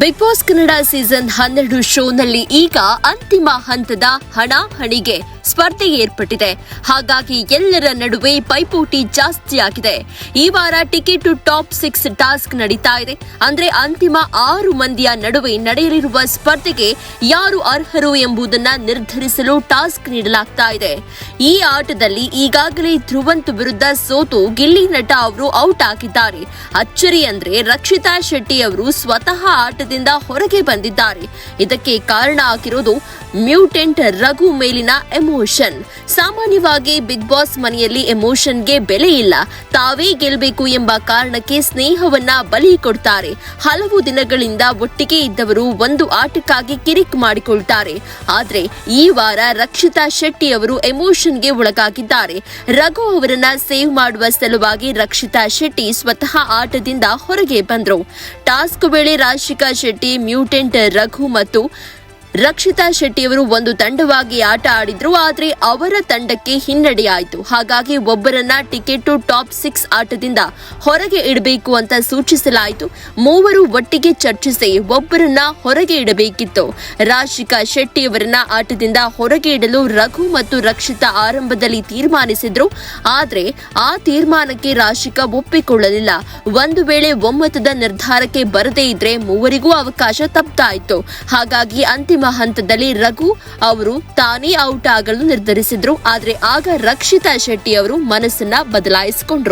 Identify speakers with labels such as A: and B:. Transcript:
A: Big boss Kannada season ಹನ್ನೆರಡು ಶೋನಲ್ಲಿ ಈಗ ಅಂತಿಮ ಹಂತದ ಹಣಾಹಣಿಗೆ ಸ್ಪರ್ಧೆ ಏರ್ಪಟ್ಟಿದೆ. ಹಾಗಾಗಿ ಎಲ್ಲರ ನಡುವೆ ಪೈಪೋಟಿ ಜಾಸ್ತಿಯಾಗಿದೆ ಈ ವಾರ ticket to top six task ನಡೀತಾ ಇದೆ. ಅಂದ್ರೆ ಅಂತಿಮ ಆರು ಮಂದಿಯ ನಡುವೆ ನಡೆಯಲಿರುವ ಸ್ಪರ್ಧೆಗೆ ಯಾರು ಅರ್ಹರು ಎಂಬುದನ್ನ ನಿರ್ಧರಿಸಲು ಟಾಸ್ಕ್ ನೀಡಲಾಗ್ತಾ ಇದೆ. ಈ ಆಟದಲ್ಲಿ ಈಗಾಗಲೇ ಧ್ರುವಂತ್ ವಿರುದ್ಧ ಸೋತು ಗಿಲ್ಲಿ ನಟ ಅವರು ಔಟ್ ಆಗಿದ್ದಾರೆ. ಅಚ್ಚರಿ ಅಂದ್ರೆ ರಕ್ಷಿತಾ ಶೆಟ್ಟಿ ಅವರು ಸ್ವತಃ ಆಟದಿಂದ ಹೊರಗೆ ಬಂದಿದ್ದಾರೆ. ಇದಕ್ಕೆ ಕಾರಣ ಆಗಿರೋದು ಮ್ಯೂಟೆಂಟ್ ರಘು ಮೇಲಿನ ಎಮೋಷನ್. ಸಾಮಾನ್ಯವಾಗಿ ಬಿಗ್ ಬಾಸ್ ಮನೆಯಲ್ಲಿ ಎಮೋಷನ್ಗೆ ಬೆಲೆ ಇಲ್ಲ. ತಾವೇ ಗೆಲ್ಲಬೇಕು ಎಂಬ ಕಾರಣಕ್ಕೆ ಸ್ನೇಹವನ್ನ ಬಲಿ ಕೊಡ್ತಾರೆ. ಹಲವು ದಿನಗಳಿಂದ ಒಟ್ಟಿಗೆ ಇದ್ದವರು ಒಂದು ಆಟಕ್ಕಾಗಿ ಕಿರಿಕ್ ಮಾಡಿಕೊಳ್ತಾರೆ. ಆದ್ರೆ ಈ ವಾರ ರಕ್ಷಿತಾ ಶೆಟ್ಟಿ ಅವರು ಎಮೋಷನ್ಗೆ ಒಳಗಾಗಿದ್ದಾರೆ. ರಘು ಅವರನ್ನ ಸೇವ್ ಮಾಡುವ ಸಲುವಾಗಿ ರಕ್ಷಿತಾ ಶೆಟ್ಟಿ ಸ್ವತಃ ಆಟದಿಂದ ಹೊರಗೆ ಬಂದರು. ಟಾಸ್ಕ್ ವೇಳೆ ರಾಶಿಕಾ ಶೆಟ್ಟಿ, ಮ್ಯೂಟೆಂಟ್ ರಘು ಮತ್ತು ರಕ್ಷಿತಾ ಶೆಟ್ಟಿಯವರು ಒಂದು ತಂಡವಾಗಿ ಆಟ ಆಡಿದ್ರು, ಆದರೆ ಅವರ ತಂಡಕ್ಕೆ ಹಿನ್ನಡೆಯಾಯಿತು. ಹಾಗಾಗಿ ಒಬ್ಬರನ್ನ ಟಿಕೆಟ್ ಟಾಪ್ ಸಿಕ್ಸ್ ಆಟದಿಂದ ಹೊರಗೆ ಇಡಬೇಕು ಅಂತ ಸೂಚಿಸಲಾಯಿತು. ಮೂವರು ಒಟ್ಟಿಗೆ ಚರ್ಚಿಸಿ ಒಬ್ಬರನ್ನ ಹೊರಗೆ ಇಡಬೇಕಿತ್ತು. ರಾಶಿಕಾ ಶೆಟ್ಟಿಯವರನ್ನ ಆಟದಿಂದ ಹೊರಗೆ ಇಡಲು ರಘು ಮತ್ತು ರಕ್ಷಿತಾ ಆರಂಭದಲ್ಲಿ ತೀರ್ಮಾನಿಸಿದ್ರು. ಆದರೆ ಆ ತೀರ್ಮಾನಕ್ಕೆ ರಾಶಿಕಾ ಒಪ್ಪಿಕೊಳ್ಳಲಿಲ್ಲ. ಒಂದು ವೇಳೆ ಒಮ್ಮತದ ನಿರ್ಧಾರಕ್ಕೆ ಬರದೇ ಇದ್ರೆ ಮೂವರಿಗೂ ಅವಕಾಶ ತಪ್ಪಾಯಿತು ಹಾಗಾಗಿ ಅಂತಿಮ ಹಂತದಲ್ಲಿ ರಘು ಅವರು ತಾನೇ ಔಟ್ ಆಗಲು ನಿರ್ಧರಿಸಿದ್ರು. ಆದರೆ ಆಗ ರಕ್ಷಿತಾ ಶೆಟ್ಟಿ ಅವರು ಮನಸ್ಸನ್ನ ಬದಲಾಯಿಸಿಕೊಂಡ್ರು.